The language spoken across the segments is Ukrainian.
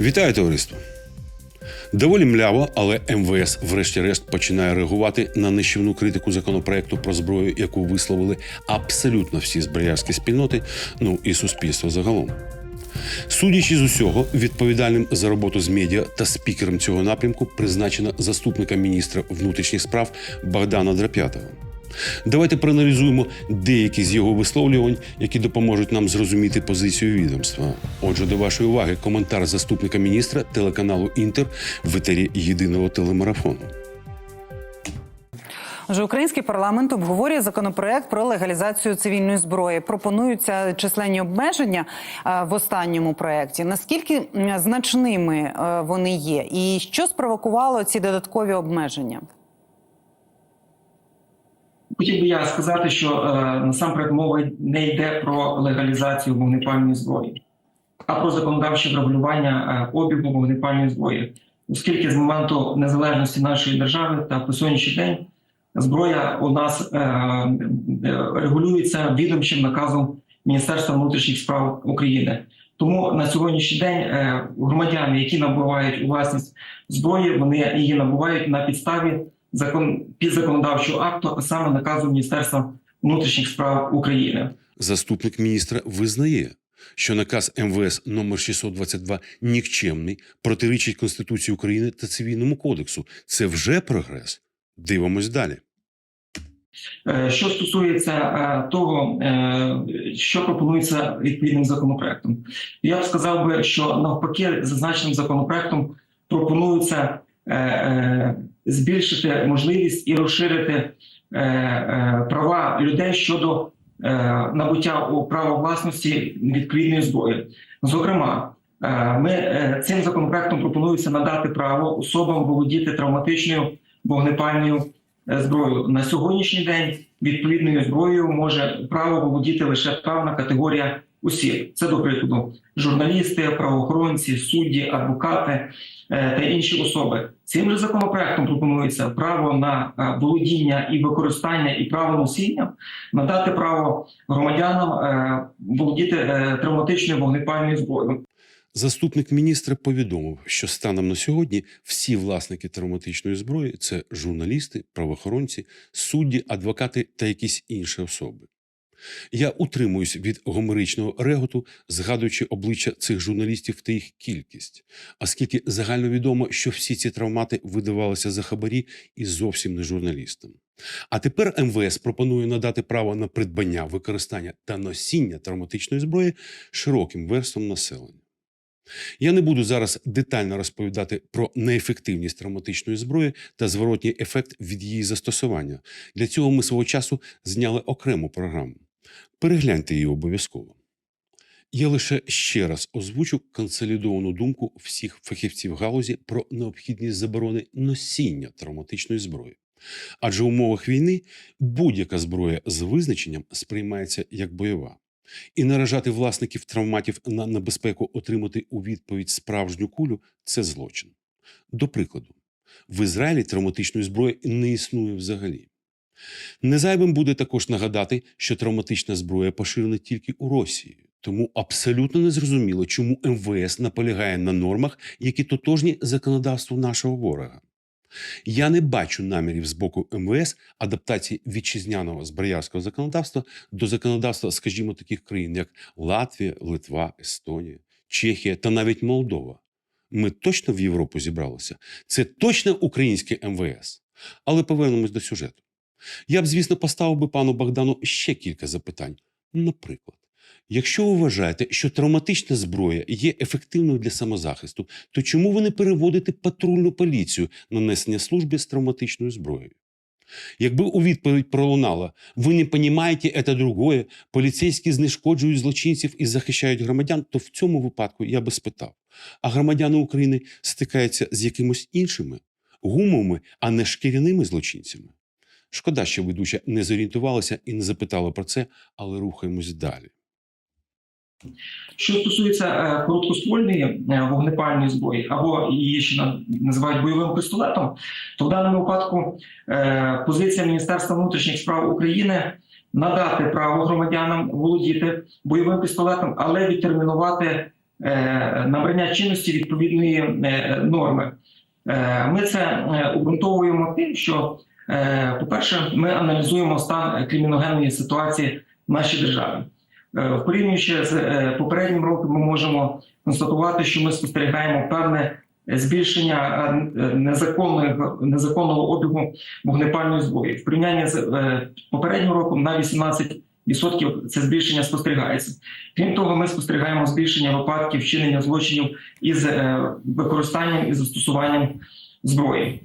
Вітаю товариство! Доволі мляво, але МВС, врешті-решт, починає реагувати на нищівну критику законопроекту про зброю, яку висловили абсолютно всі зброярські спільноти, ну і суспільство загалом. Судячи з усього, відповідальним за роботу з медіа та спікером цього напрямку призначено заступника міністра внутрішніх справ Богдана Драп'ятова. Давайте проаналізуємо деякі з його висловлювань, які допоможуть нам зрозуміти позицію відомства. Отже, до вашої уваги коментар заступника міністра телеканалу Інтер в етері єдиного телемарафону. Вже український парламент обговорює законопроект про легалізацію цивільної зброї. Пропонуються численні обмеження е, в останньому проєкті. Наскільки значними е, вони є, і що спровокувало ці додаткові обмеження? Хотів би я сказати, що е, насамперед мова не йде про легалізацію вогнепальної зброї, а про законодавче врегулювання е, обігу вогнепальної зброї, оскільки з моменту незалежності нашої держави та по сьогоднішній день зброя у нас е, регулюється відомчим наказом Міністерства внутрішніх справ України. Тому на сьогоднішній день громадяни, які набувають у власність зброї, вони її набувають на підставі закон підзаконодавчого акту, а саме наказу Міністерства внутрішніх справ України. Заступник міністра визнає, що наказ МВС номер 622 нікчемний, протирічить Конституції України та Цивільному кодексу. Це вже прогрес. Дивимось далі. Е, Що стосується е, того, е, що пропонується відповідним законопроектом, я б сказав би, що навпаки, зазначеним законопроектом пропонується збільшити можливість і розширити е, е, права людей щодо е, набуття у право власності відповідної зброї. Зокрема, ми цим законопроектом пропонується надати право особам володіти травматичною вогнепальною зброєю. На сьогоднішній день відповідною зброєю може право володіти лише певна категорія осіб. Це, до прикладу, журналісти, правоохоронці, судді, адвокати та інші особи. Цим же законопроектом пропонується право на е, володіння і використання і право носіння надати право громадянам е, володіти е, травматичною вогнепальною зброєю. Заступник міністра повідомив, що станом на сьогодні всі власники травматичної зброї це журналісти, правоохоронці, судді, адвокати та якісь інші особи. Я утримуюсь від гомеричного реготу, згадуючи обличчя цих журналістів та їх кількість, оскільки загальновідомо, що всі ці травмати видавалися за хабарі і зовсім не журналістам. А тепер МВС пропонує надати право на придбання, використання та носіння травматичної зброї широким верствам населення. Я не буду зараз детально розповідати про неефективність травматичної зброї та зворотній ефект від її застосування. Для цього ми свого часу зняли окрему програму. Перегляньте її обов'язково. Я лише ще раз озвучу консолідовану думку всіх фахівців галузі про необхідність заборони носіння травматичної зброї. Адже в умовах війни будь-яка зброя з визначенням сприймається як бойова. І наражати власників травматів на небезпеку отримати у відповідь справжню кулю це злочин. До прикладу, в Ізраїлі травматичної зброї не існує взагалі. Незайвим буде також нагадати, що травматична зброя поширена тільки у Росії. Тому абсолютно незрозуміло, чому МВС наполягає на нормах, які тотожні законодавству нашого ворога. Я не бачу намірів з боку МВС адаптації вітчизняного зброярського законодавства до законодавства, скажімо, таких країн, як Латвія, Литва, Естонія, Чехія та навіть Молдова. Ми точно в Європу зібралися. Це точно українське МВС. Але повернемось до сюжету. Я б, звісно, поставив би пану Богдану ще кілька запитань. Наприклад, якщо ви вважаєте, що травматична зброя є ефективною для самозахисту, то чому ви не переводите патрульну поліцію на несення служби з травматичною зброєю? Якби у відповідь пролунало «Ви не понімаєте, це другое, поліцейські знешкоджують злочинців і захищають громадян, то в цьому випадку я би спитав, а громадяни України стикаються з якимось іншими гумовими, а не шкіряними злочинцями? Шкода, що ведуча не зорієнтувалася і не запитала про це, але рухаємось далі. Що стосується е, короткоствольної е, вогнепальної зброї, або її ще називають бойовим пістолетом, то в даному випадку е, позиція Міністерства внутрішніх справ України надати право громадянам володіти бойовим пістолетом, але відтермінувати набрання чинності відповідної норми. Ми це обґрунтовуємо тим, що, е, по-перше, ми аналізуємо стан криміногенної ситуації в нашій державі. Е, Порівнюючи з е, попереднім роком, ми можемо констатувати, що ми спостерігаємо певне збільшення незаконного, незаконного обігу вогнепальної зброї. В порівнянні з попереднім роком на 18% це збільшення спостерігається. Крім того, ми спостерігаємо збільшення випадків вчинення злочинів із використанням і застосуванням зброї.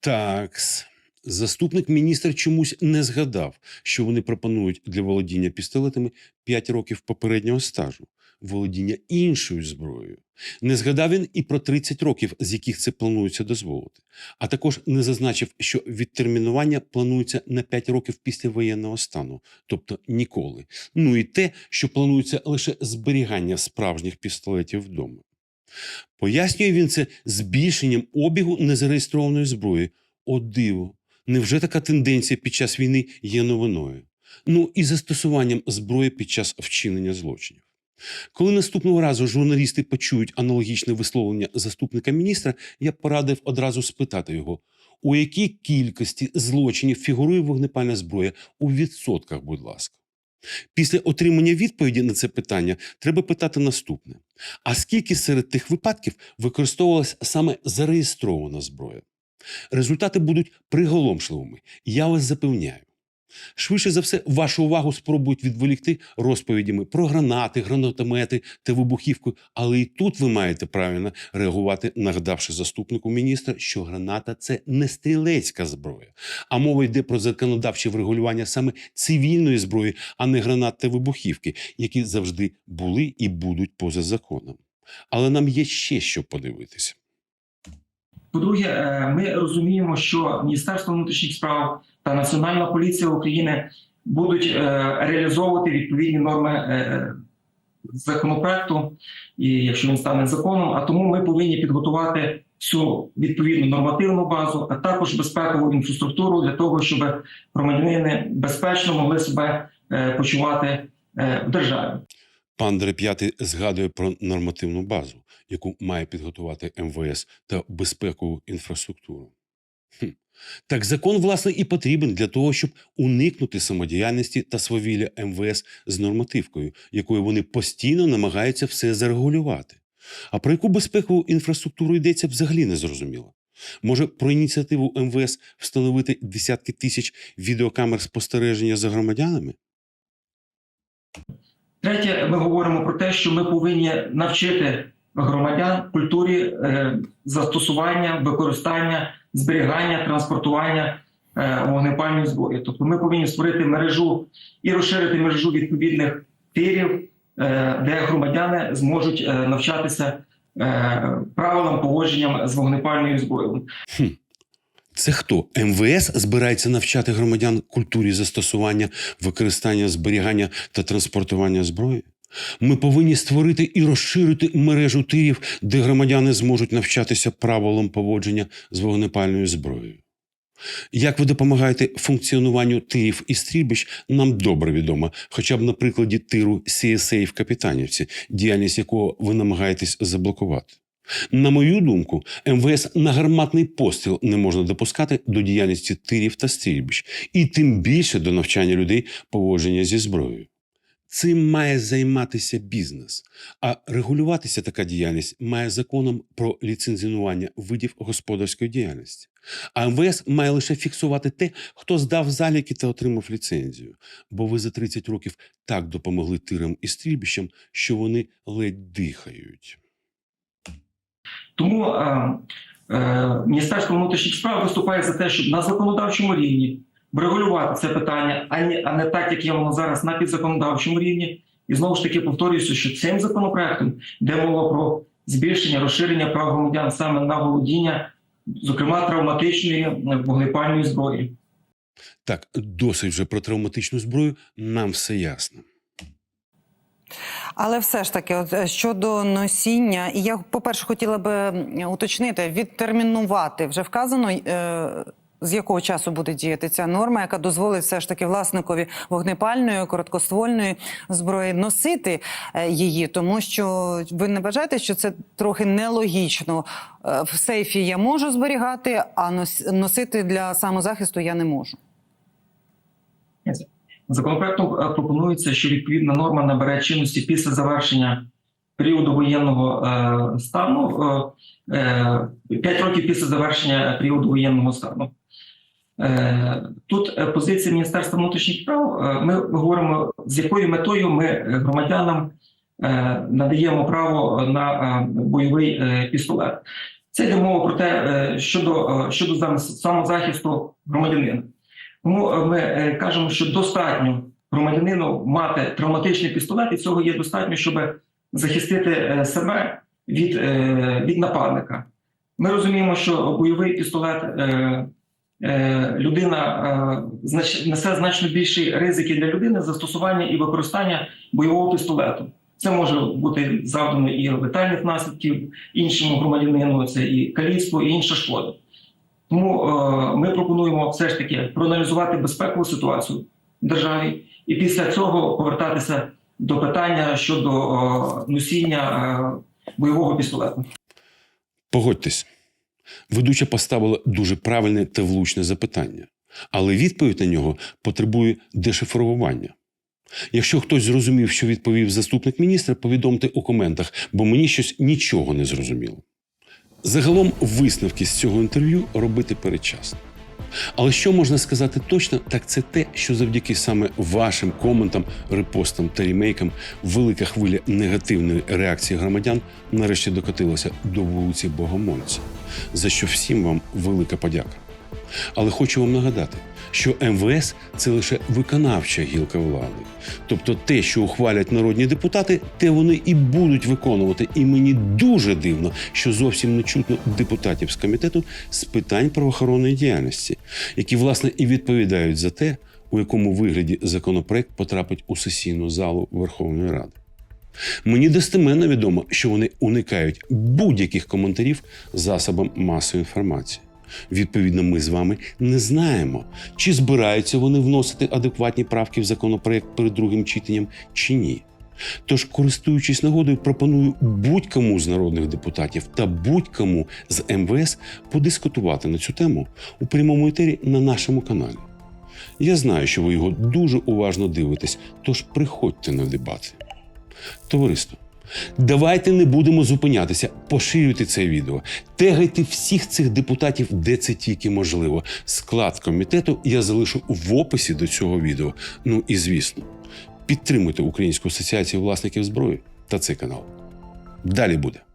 Такс. Заступник міністра чомусь не згадав, що вони пропонують для володіння пістолетами 5 років попереднього стажу, володіння іншою зброєю. Не згадав він і про 30 років, з яких це планується дозволити. А також не зазначив, що відтермінування планується на 5 років після воєнного стану, тобто ніколи. Ну і те, що планується лише зберігання справжніх пістолетів вдома. Пояснює він це збільшенням обігу незареєстрованої зброї. О диво, невже така тенденція під час війни є новиною? Ну і застосуванням зброї під час вчинення злочинів. Коли наступного разу журналісти почують аналогічне висловлення заступника міністра, я порадив одразу спитати його, у якій кількості злочинів фігурує вогнепальна зброя у відсотках, будь ласка. Після отримання відповіді на це питання треба питати наступне: а скільки серед тих випадків використовувалась саме зареєстрована зброя? Результати будуть приголомшливими, я вас запевняю. Швидше за все, вашу увагу спробують відволікти розповідями про гранати, гранатомети та вибухівку, але і тут ви маєте правильно реагувати, нагадавши заступнику міністра, що граната це не стрілецька зброя, а мова йде про законодавче врегулювання саме цивільної зброї, а не гранат та вибухівки, які завжди були і будуть поза законом. Але нам є ще що подивитися. По-друге, е, ми розуміємо, що Міністерство внутрішніх справ та Національна поліція України будуть е, реалізовувати відповідні норми е, законопроекту, і якщо він стане законом. А тому ми повинні підготувати всю відповідну нормативну базу, а також безпекову інфраструктуру для того, щоб громадянини безпечно могли себе почувати в державі. Пан Дреп'ятий згадує про нормативну базу, яку має підготувати МВС та безпекову інфраструктуру. Хм. Так закон, власне, і потрібен для того, щоб уникнути самодіяльності та свавілля МВС з нормативкою, якою вони постійно намагаються все зарегулювати. А про яку безпекову інфраструктуру йдеться взагалі не зрозуміло. Може, про ініціативу МВС встановити десятки тисяч відеокамер спостереження за громадянами? Третє, ми говоримо про те, що ми повинні навчити громадян культурі е, застосування, використання, зберігання, транспортування е, вогнепальної зброї. Тобто ми повинні створити мережу і розширити мережу відповідних тирів, е, де громадяни зможуть навчатися правилам поводженням з вогнепальною зброєю. Це хто? МВС збирається навчати громадян культурі застосування, використання, зберігання та транспортування зброї? Ми повинні створити і розширити мережу тирів, де громадяни зможуть навчатися правилам поводження з вогнепальною зброєю. Як ви допомагаєте функціонуванню тирів і стрільбищ, нам добре відомо, хоча б на прикладі тиру CSA в Капітанівці, діяльність якого ви намагаєтесь заблокувати. На мою думку, МВС на гарматний постріл не можна допускати до діяльності тирів та стрільбищ, і тим більше до навчання людей поводження зі зброєю. Цим має займатися бізнес, а регулюватися така діяльність має законом про ліцензіонування видів господарської діяльності. А МВС має лише фіксувати те, хто здав заліки та отримав ліцензію. Бо ви за 30 років так допомогли тирам і стрільбищам, що вони ледь дихають. Тому е, е, Міністерство внутрішніх справ виступає за те, щоб на законодавчому рівні врегулювати це питання, а не, а не так, як є воно зараз на підзаконодавчому рівні. І знову ж таки повторююся, що цим законопроектом йде мова про збільшення розширення прав громадян саме на володіння, зокрема травматичної вогнепальної зброї. Так, досить вже про травматичну зброю, нам все ясно. Але все ж таки, от е, щодо носіння, і я, по-перше, хотіла би уточнити, відтермінувати вже вказано. Е, З якого часу буде діяти ця норма, яка дозволить все ж таки власникові вогнепальної короткоствольної зброї носити е, її, тому що ви не вважаєте, що це трохи нелогічно. Е, В сейфі я можу зберігати, а нос- носити для самозахисту я не можу. Законопроектом е, пропонується, що відповідна норма набере чинності після завершення періоду воєнного е, стану, е, е, 5 років після завершення періоду воєнного стану. Е, Тут е, позиція Міністерства внутрішніх справ. е, Ми говоримо, з якою метою ми е, громадянам е, надаємо право на е, бойовий е, пістолет. Це йде мова про те, е, щодо, е, щодо самозахисту громадянина. Тому е, ми е, кажемо, що достатньо громадянину мати травматичний пістолет, і цього є достатньо, щоб захистити е, себе від, від нападника. Ми розуміємо, що бойовий пістолет людина несе значно більші ризики для людини застосування і використання бойового пістолету. Це може бути завдано і летальних наслідків іншому громадянину, це і каліцтво, і інша шкода. Тому ми пропонуємо все ж таки проаналізувати безпекову ситуацію в державі і після цього повертатися до питання щодо е, носіння е, бойового пістолету. Погодьтесь, ведуча поставила дуже правильне та влучне запитання, але відповідь на нього потребує дешифрування. Якщо хтось зрозумів, що відповів заступник міністра, повідомте у коментах, бо мені щось нічого не зрозуміло. Загалом висновки з цього інтерв'ю робити передчасно. Але що можна сказати точно, так це те, що завдяки саме вашим коментам, репостам та рімейкам велика хвиля негативної реакції громадян нарешті докотилася до вулиці Богомольця, за що всім вам велика подяка. Але хочу вам нагадати, що МВС це лише виконавча гілка влади. Тобто те, що ухвалять народні депутати, те вони і будуть виконувати. І мені дуже дивно, що зовсім не чутно депутатів з комітету з питань правоохоронної діяльності, які власне і відповідають за те, у якому вигляді законопроект потрапить у сесійну залу Верховної Ради. Мені достеменно відомо, що вони уникають будь-яких коментарів засобам масової інформації. Відповідно, ми з вами не знаємо, чи збираються вони вносити адекватні правки в законопроект перед другим читанням чи ні. Тож, користуючись нагодою, пропоную будь-кому з народних депутатів та будь-кому з МВС подискутувати на цю тему у прямому етері на нашому каналі. Я знаю, що ви його дуже уважно дивитесь, тож приходьте на дебати. Товариство, давайте не будемо зупинятися, поширюйте це відео, тегайте всіх цих депутатів, де це тільки можливо. Склад комітету я залишу в описі до цього відео. Ну і звісно, підтримуйте Українську асоціацію власників зброї та цей канал. Далі буде.